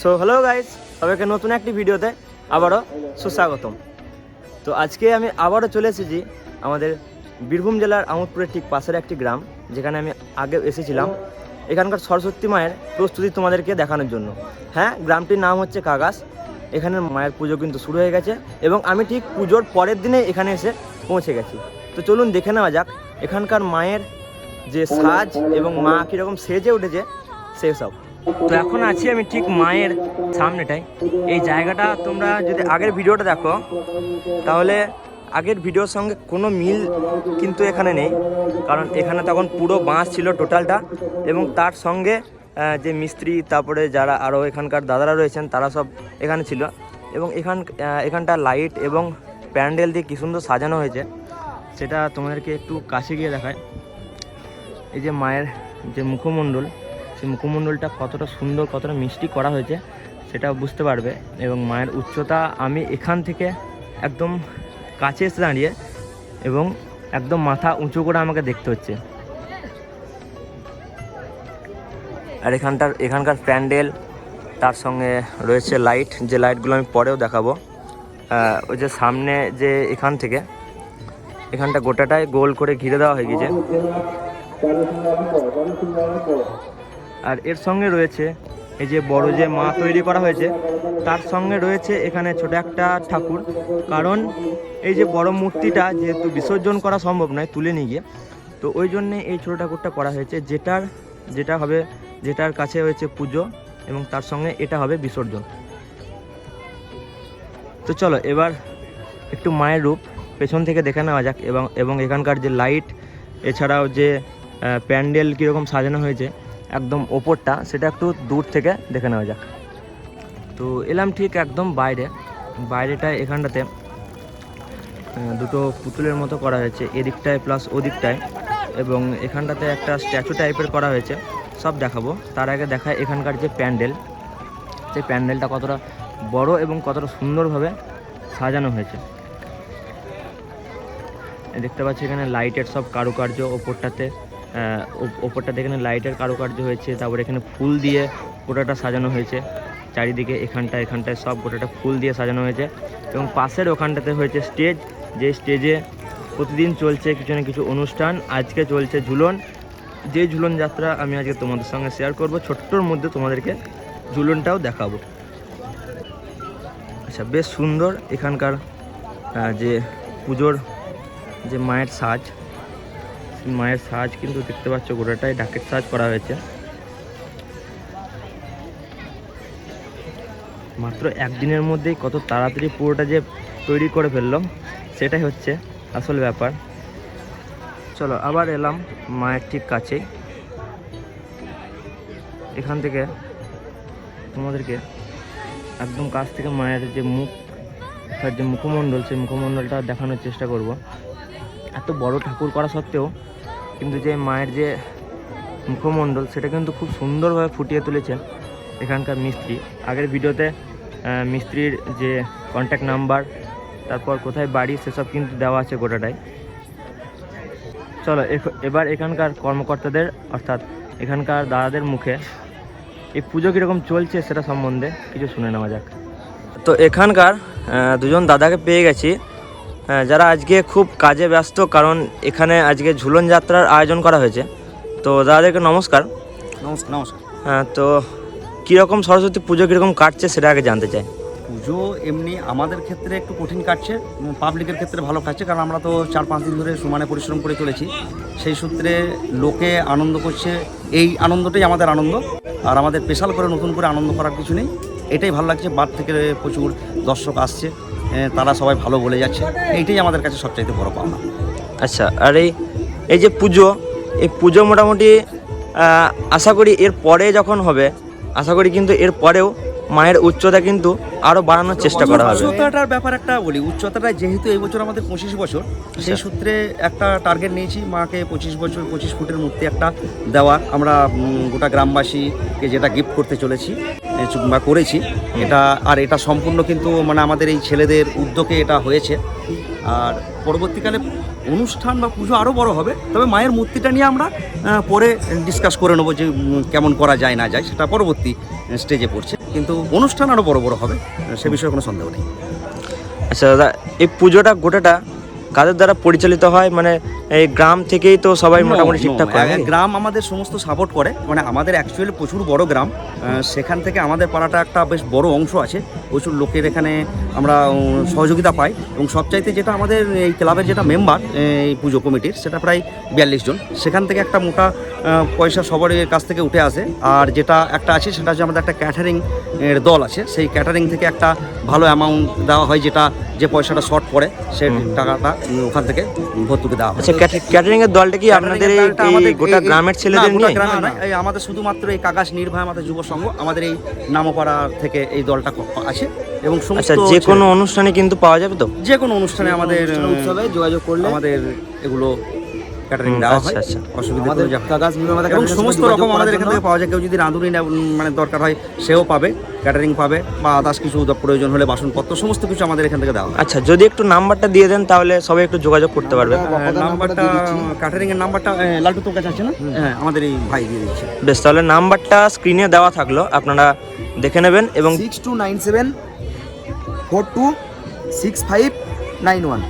So hello guys সবাইকে নতুন একটি ভিডিওতে আবারও সুস্বাগতম। তো আজকে আমি আবারও চলে এসেছি আমাদের বীরভূম জেলার আমোদপুরের ঠিক পাশের একটি গ্রাম, যেখানে আমি আগে এসেছিলাম। এখানকার সরস্বতী মায়ের প্রস্তুতি তোমাদেরকে দেখানোর জন্য। হ্যাঁ গ্রামটির নাম হচ্ছে কাগাস। এখানে মায়ের পুজো কিন্তু শুরু হয়ে গেছে এবং আমি ঠিক পুজোর পরের দিনে এখানে এসে পৌঁছে গেছি। তো চলুন দেখে নেওয়া যাক, এখানকার মায়ের যে সাজ এবং মা কীরকম সেজে উঠেছে সেসব তো এখন আছি আমি ঠিক মায়ের সামনেটাই। এই জায়গাটা তোমরা যদি আগের ভিডিওটা দেখো, তাহলে আগের ভিডিওর সঙ্গে কোনো মিল কিন্তু এখানে নেই। কারণ এখানে তখন পুরো বাঁশ ছিল টোটালটা এবং তার সঙ্গে যে মিস্ত্রি, তারপরে যারা আরও এখানকার দাদারা রয়েছেন, তারা সব এখানে ছিল। এবং এখান এখানটা লাইট এবং প্যান্ডেল দিয়ে কী সুন্দর সাজানো হয়েছে। সেটা তোমাদেরকে একটু কাছে গিয়ে দেখায়। এই যে মায়ের যে মুখমণ্ডল সেই মুখমণ্ডলটা কতটা সুন্দর, কতটা মিষ্টি করা হয়েছে সেটা বুঝতে পারবে। এবং মায়ের উচ্চতা, আমি এখান থেকে একদম কাছে এসে দাঁড়িয়ে এবং একদম মাথা উঁচু করে আমাকে দেখতে হচ্ছে। আর এখানটার, এখানকার প্যান্ডেল, তার সঙ্গে রয়েছে লাইট, যে লাইটগুলো আমি পরেও দেখাবো। ওই যে সামনে যে এখান থেকে, এখানটা গোটাটাই গোল করে ঘিরে দেওয়া হয়ে গেছে। আর এর সঙ্গে রয়েছে এই যে বড় যে মা তৈরি করা হয়েছে, তার সঙ্গে রয়েছে এখানে ছোট একটা ঠাকুর। কারণ এই যে বড় মূর্তিটা যেহেতু বিসর্জন করা সম্ভব নয় তুলে নিয়ে গিয়ে, তো ওই জন্যে এই ছোট ঠাকুরটা করা হয়েছে, যেটার, যেটা হবে, যেটার কাছে হয়েছে পুজো এবং তার সঙ্গে এটা হবে বিসর্জন। তো চলো এবার একটু মায়ের রূপ পেছন থেকে দেখে নেওয়া যাক এবং এবং এখানকার যে লাইট, এছাড়াও যে প্যান্ডেল কীরকম সাজানো হয়েছে একদম ওপরটা, সেটা একটু দূর থেকে দেখে নেওয়া যাক। তো এলাম ঠিক একদম বাইরে। বাইরেটায় এখানটাতে দুটো পুতুলের মতো করা হয়েছে, এদিকটায় প্লাস ওদিকটায়। এবং এখানটাতে একটা স্ট্যাচু টাইপের করা হয়েছে, সব দেখাবো। তার আগে দেখায় এখানকার যে প্যান্ডেল। সেই প্যান্ডেলটা কতটা বড় এবং কতটা সুন্দরভাবে সাজানো হয়েছে। দেখতে পাচ্ছি এখানে লাইটের সব কারুকার্য ওপরটাতে। ওপরটাতে এখানে লাইটের কারুকার্য হয়েছে, তারপরে এখানে ফুল দিয়ে গোটাটা সাজানো হয়েছে। চারিদিকে এখানটা এখানটায় সব গোটাটা ফুল দিয়ে সাজানো হয়েছে। এবং পাশের ওখানটাতে হয়েছে স্টেজ যে স্টেজে প্রতিদিন চলছে কিছু না কিছু অনুষ্ঠান। আজকে চলছে ঝুলন। যে ঝুলন যাত্রা আমি আজকে তোমাদের সঙ্গে শেয়ার করব, ছোট্টর মধ্যে তোমাদেরকে ঝুলনটাও দেখাবো। আচ্ছা বেশ সুন্দর এখানকার যে পুজোর যে মায়ের সাজ। মায়ের সাজ কিন্তু দেখতে পাচ্ছ গোটাটাই ডাকের সাজ করা হয়েছে। মাত্র একদিনের মধ্যেই কত তাড়াতাড়ি পুরোটা যে তৈরি করে ফেললাম, সেটাই হচ্ছে আসল ব্যাপার। চলো, আবার এলাম মায়ের ঠিক কাছেই। এখান থেকে তোমাদেরকে একদম কাছ থেকে মায়ের যে মুখ, তার যে মুখমণ্ডল, সেই মুখমণ্ডলটা দেখানোর চেষ্টা করব। এত বড় ঠাকুর করা সত্ত্বেও কিন্তু যে মায়ের যে মুখমণ্ডল, সেটা কিন্তু খুব সুন্দরভাবে ফুটিয়ে তুলেছে এখানকার মিস্ত্রি। আগের ভিডিওতে মিস্ত্রির যে কন্ট্যাক্ট নাম্বার তারপর কোথায় বাড়ি, সেসব কিন্তু দেওয়া আছে গোটাটাই। চলো এবার এখানকার কর্মকর্তাদের, অর্থাৎ এখানকার দাদাদের মুখে এই পুজো কীরকম চলছে সেটা সম্বন্ধে কিছু শুনে নেওয়া যাক। তো এখানকার দুজন দাদাকে পেয়ে গেছি। যারা আজকে খুব কাজে ব্যস্ত কারণ এখানে আজকে ঝুলন যাত্রার আয়োজন করা হয়েছে। তো দাদাদেরকে নমস্কার। নমস্কার নমস্কার। হ্যাঁ তো কীরকম সরস্বতী পুজো কীরকম কাটছে সেটা আগে জানতে চাই। পুজো এমনি আমাদের ক্ষেত্রে একটু কঠিন কাটছে পাবলিকের ক্ষেত্রে ভালো কাটছে কারণ আমরা তো চার পাঁচ দিন ধরে সমানে পরিশ্রম করে চলেছি। সেই সূত্রে লোকে আনন্দ করছে এই আনন্দটাই আমাদের আনন্দ। আর আমাদের স্পেশাল করে নতুন করে আনন্দ করার কিছু নেই এটাই ভালো লাগছে বার থেকে প্রচুর দর্শক আসছে। তারা সবাই ভালো বলে যাচ্ছে। এইটাই আমাদের কাছে সবচাইতে বড় পাওনা। আচ্ছা আর এই এই যে পুজো, এই পুজো মোটামুটি আশা করি এর পরে যখন হবে, আশা করি কিন্তু এর পরেও মায়ের উচ্চতা কিন্তু আরও বাড়ানোর চেষ্টা করা হবে। উচ্চতাটার ব্যাপার একটা বলি উচ্চতাটা যেহেতু এই বছর আমাদের পঁচিশ বছর সেই সূত্রে একটা টার্গেট নিয়েছি মাকে পঁচিশ বছর পঁচিশ ফুটের মূর্তি একটা দেওয়া। আমরা গোটা গ্রামবাসীকে যেটা গিফট করতে চলেছি বা করেছি এটা আর এটা সম্পূর্ণ কিন্তু মানে আমাদের এই ছেলেদের উদ্যোগে এটা হয়েছে। আর পরবর্তীকালে অনুষ্ঠান বা পুজো আরও বড় হবে তবে মায়ের মূর্তিটা নিয়ে আমরা পরে ডিসকাস করে নেব যে কেমন করা যায় না যায় সেটা পরবর্তী স্টেজে পড়ছে। কিন্তু অনুষ্ঠান আরও বড় বড় হবে, সে বিষয়ে কোনো সন্দেহ নেই। আচ্ছা দাদা, এই পুজোটা, গোটাটা কাদের দ্বারা পরিচালিত হয়? মানে এই গ্রাম থেকেই তো সবাই মোটামুটি ঠিকঠাক করে। গ্রাম আমাদের সমস্ত সাপোর্ট করে। মানে আমাদের অ্যাকচুয়ালি প্রচুর বড় গ্রাম। সেখান থেকে আমাদের পাড়াটা একটা বেশ বড় অংশ আছে। প্রচুর লোকের এখানে আমরা সহযোগিতা পাই। এবং সবচাইতে যেটা আমাদের এই ক্লাবের যেটা মেম্বার এই পুজো কমিটির সেটা প্রায় বিয়াল্লিশ জন। সেখান থেকে একটা মোটা পয়সা সবার কাছ থেকে উঠে আসে। আর যেটা একটা আছে সেটা হচ্ছে আমাদের একটা ক্যাটারিং এর দল আছে। সেই ক্যাটারিং থেকে একটা ভালো অ্যামাউন্ট দেওয়া হয় যেটা যে পয়সাটা শর্ট পড়ে সে টাকাটা ওখান থেকে ভর্তুকি দেওয়া হয়। আচ্ছা ক্যাটারিং এর দলটা কি আপনাদের এই- গোটা গ্রামের ছেলেদের নিয়ে? গ্রামের এই আমাদের শুধুমাত্র এই কাকাশ নির্ভয় আমাদের যুব সংঘ আমাদের এই নামপাড়া থেকে এই দলটা আছে এবং সমস্ত আচ্ছা যে কোনো অনুষ্ঠানে কিন্তু পাওয়া যাবে তো? যে কোনো অনুষ্ঠানে আমাদের উৎসবে যোগাযোগ করলে। আমাদের এগুলো ক্যাটারিং দেওয়া আচ্ছা, হয় আচ্ছা। অসুবিধা আমাদের যা- আমাদের এবং সমস্ত রকম আমাদের এখান থেকে পাওয়া যায় কেউ যদি রাঁধুনি মানে দরকার হয় সেও পাবে ক্যাটারিং পাবে বা আদার্স কিছু প্রয়োজন হলে বাসনপত্র সমস্ত কিছু আমাদের এখান থেকে দেওয়া হয়। আচ্ছা যদি একটু নাম্বারটা দিয়ে দেন তাহলে সবাই একটু যোগাযোগ করতে পারবে। নাম্বারটা নাম্বারটা ক্যাটারিং এর নাম্বারটা লালটু তোর কাছে আছে না? হ্যাঁ আমাদের এই ভাই দিয়ে দিচ্ছে। বেশ তাহলে নাম্বারটা স্ক্রিনে দেওয়া থাকল আপনারা দেখে নেবেন এবং six two nine seven four two six five nine one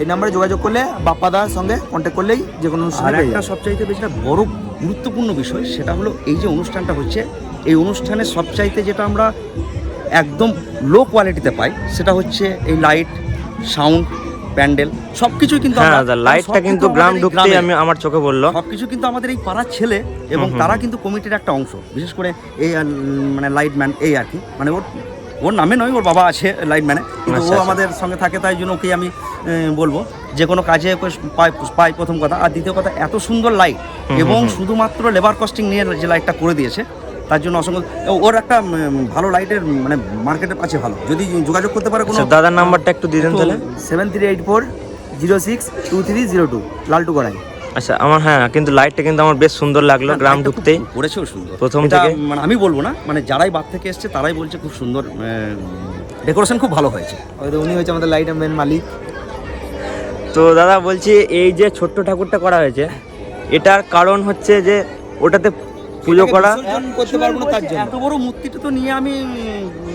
এই নাম্বারে যোগাযোগ করলে বাপ্পাদার সঙ্গে কন্ট্যাক্ট করলেই যে কোনো অনুষ্ঠানে একটা সবচাইতে বেশি একটা বড় গুরুত্বপূর্ণ বিষয় সেটা হলো এই যে অনুষ্ঠানটা হচ্ছে এই অনুষ্ঠানে সবচাইতে যেটা আমরা একদম লো কোয়ালিটিতে পাই সেটা হচ্ছে এই লাইট সাউন্ড প্যান্ডেল সব কিছুই কিন্তু হ্যাঁ লাইটটা কিন্তু গ্রাম ঢুকতেই আমি আমার চোখে বলল সবকিছু কিন্তু আমাদের এই পাড়ার ছেলে এবং। তারা কিন্তু কমিটির একটা অংশ বিশেষ করে এই মানে লাইটম্যান এই আর কি মানে ওর ওর নামে নয় ওর বাবা আছে লাইটম্যানে কিন্তু আচ্ছা, ও আচ্ছা। আমাদের সঙ্গে থাকে তাই জন্য ওকে আমি বলব। যে কোনো কাজে পাই প্রথম কথা। আর দ্বিতীয় কথা এত সুন্দর লাইট এবং শুধুমাত্র লেবার কস্টিং নিয়ে যে লাইটটা করে দিয়েছে তার জন্য অসংখ্য ওর একটা ভালো লাইটের মানে মার্কেটে আছে ভালো। যদি যোগাযোগ করতে পারে কোনো আচ্ছা দাদার নাম্বারটা একটু দিয়ে দেন তাহলে। Seven three eight four zero six two three zero two Laltu Garai আচ্ছা আমার হ্যাঁ কিন্তু লাইটটা কিন্তু আমার বেশ সুন্দর লাগল গ্রাম ঢুকতেই। করেছেও সুন্দর। প্রথম থেকে? মানে আমি বলব না মানে যারাই বাদ থেকে এসছে তারাই বলছে খুব সুন্দর ডেকোরেশন খুব ভালো হয়েছে। হয়তো উনি হচ্ছে আমাদের লাইট মেন মালিক। তো দাদা বলছি এই যে ছোট্ট ঠাকুরটা করা হয়েছে এটার কারণ হচ্ছে যে ওটাতে পুজো করা করতে পারব না তার জন্য। এত বড় মূর্তিটা তো নিয়ে আমি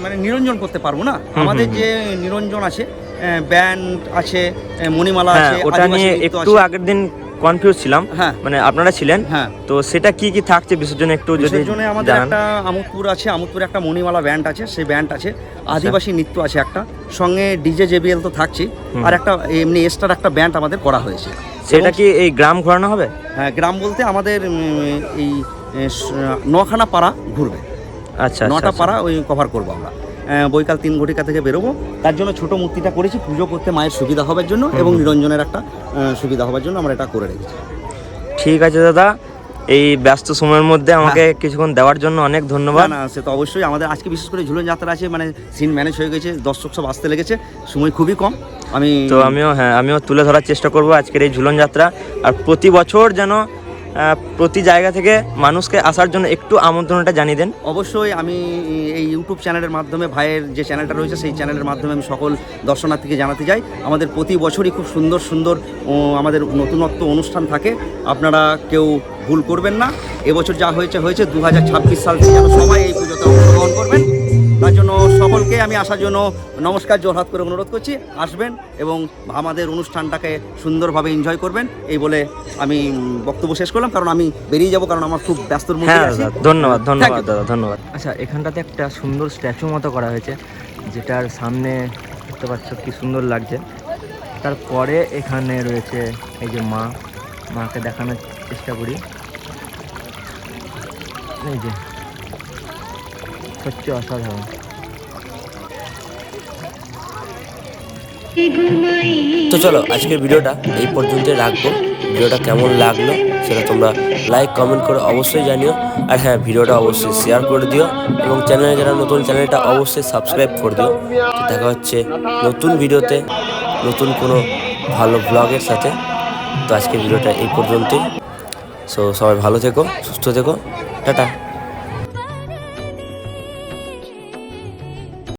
মানে নিরঞ্জন করতে পারব না। আমাদের যে নিরঞ্জন আছে ব্যান্ড আছে মণিমালা হ্যাঁ আছে ওটা নিয়ে একটু আগের দিন কনফিউজ ছিলাম। হ্যাঁ। মানে আপনারা ছিলেন। হ্যাঁ। তো সেটা কি কি থাকছে বিসর্জনে একটু যদি আমাদের একটা আমোদপুর আছে আমোদপুরে একটা মণিমালা ব্যান্ড আছে সেই ব্যান্ড আছে। আদিবাসী নৃত্য আছে একটা। সঙ্গে ডিজে জেবিএল তো থাকছে। আর একটা এমনি এক্সট্রা একটা ব্যান্ড আমাদের করা হয়েছে। সেটা কি এই গ্রাম ঘোরানো হবে? হ্যাঁ গ্রাম বলতে আমাদের এই নখানা পাড়া ঘুরবে। আচ্ছা নটা আচ্ছা। পাড়া ওই কভার করব আমরা। বৈকাল তিন ঘটিকা থেকে বেরোবো। তার জন্য ছোট মূর্তিটা করেছি পুজো করতে মায়ের সুবিধা হবার জন্য এবং নিরঞ্জনের একটা সুবিধা হবার জন্য আমরা এটা করে রেখেছি। ঠিক আছে দাদা এই ব্যস্ত সময়ের মধ্যে আমাকে কিছুক্ষণ দেওয়ার জন্য অনেক ধন্যবাদ। না সে তো অবশ্যই। আমাদের আজকে বিশেষ করে ঝুলন যাত্রা আছে মানে সিন ম্যানেজ হয়ে গেছে দর্শক সব আসতে লেগেছে সময় খুবই কম। আমি তো আমিও হ্যাঁ আমিও তুলে ধরার চেষ্টা করব আজকের এই ঝুলন যাত্রা। আর প্রতি বছর যেন প্রতি জায়গা থেকে মানুষকে আসার জন্য একটু আমন্ত্রণটা জানিয়ে দেন। অবশ্যই আমি এই ইউটিউব চ্যানেলের মাধ্যমে ভাইয়ের যে চ্যানেলটা রয়েছে, সেই চ্যানেলের মাধ্যমে আমি সকল দর্শনার্থীকে জানাতে চাই। আমাদের প্রতি বছরই খুব সুন্দর সুন্দর আমাদের নতুনত্ব অনুষ্ঠান থাকে। আপনারা কেউ ভুল করবেন না। এবছর যা হয়েছে হয়েছে। দু হাজার ছাব্বিশ সাল থেকে সবাই এই পুজোতে অংশগ্রহণ করবেন। তার জন্য সকলকে আমি আসার জন্য নমস্কার জোরহাত করে অনুরোধ করছি। আসবেন এবং আমাদের অনুষ্ঠানটাকে সুন্দরভাবে এনজয় করবেন এই বলে আমি বক্তব্য শেষ করলাম। কারণ আমি বেরিয়ে যাব কারণ আমার খুব ব্যস্তর মধ্যে হ্যাঁ আছি। ধন্যবাদ ধন্যবাদ দাদা ধন্যবাদ। আচ্ছা এখানটাতে একটা সুন্দর স্ট্যাচু মতো করা হয়েছে যেটার সামনে দেখতে পাচ্ছ কি সুন্দর লাগছে। তারপরে এখানে রয়েছে এই যে মা মাকে দেখানোর চেষ্টা করি। এই যে সত্যি অসাধারণ। তো চলো, আজকের ভিডিওটা এই পর্যন্তই রাখব। ভিডিওটা কেমন লাগল সেটা তোমরা লাইক কমেন্ট করে অবশ্যই জানিও। আর হ্যাঁ ভিডিওটা অবশ্যই শেয়ার করে দিও এবং চ্যানেলে যারা নতুন চ্যানেলটা অবশ্যই সাবস্ক্রাইব করে দিও। দেখা হচ্ছে নতুন ভিডিওতে, নতুন কোনো ভালো ব্লগের সাথে। তো আজকের ভিডিওটা এই পর্যন্তই। সো সবাই ভালো থেকো, সুস্থ থেকো। টাটা।